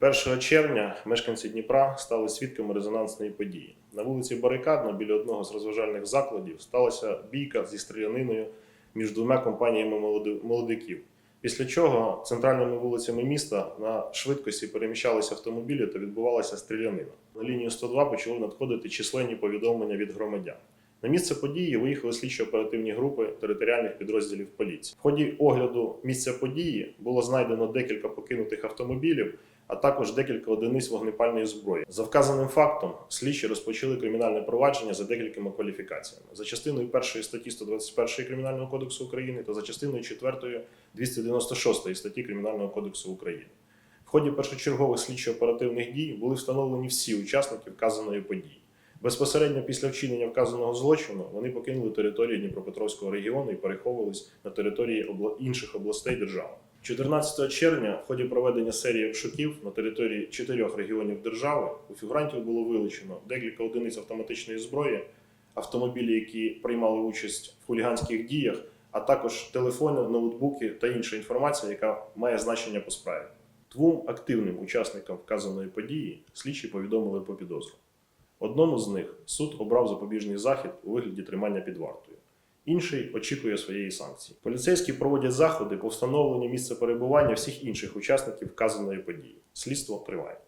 1 червня мешканці Дніпра стали свідками резонансної події. На вулиці Барикадна біля одного з розважальних закладів сталася бійка зі стріляниною між двома компаніями молодиків. Після чого центральними вулицями міста на швидкості переміщалися автомобілі та відбувалася стрілянина. На лінію 102 почали надходити численні повідомлення від громадян. На місце події виїхали слідчо-оперативні групи територіальних підрозділів поліції. В ході огляду місця події було знайдено декілька покинутих автомобілів, а також декілька одиниць вогнепальної зброї. За вказаним фактом слідчі розпочали кримінальне провадження за декількома кваліфікаціями за частиною першої статті 121 Кримінального кодексу України та за частиною 4 296 статті Кримінального кодексу України. В ході першочергових слідчо-оперативних дій були встановлені всі учасники вказаної події. Безпосередньо після вчинення вказаного злочину вони покинули територію Дніпропетровського регіону і переховувались на території інших областей держави. 14 червня в ході проведення серії обшуків на території чотирьох регіонів держави у фігурантів було вилучено декілька одиниць автоматичної зброї, автомобілі, які приймали участь в хуліганських діях, а також телефони, ноутбуки та інша інформація, яка має значення по справі. Двом активним учасникам вказаної події слідчі повідомили по підозру. Одному з них суд обрав запобіжний захід у вигляді тримання під вартою. Інший очікує своєї санкції. Поліцейські проводять заходи по встановленню місця перебування всіх інших учасників вказаної події. Слідство триває.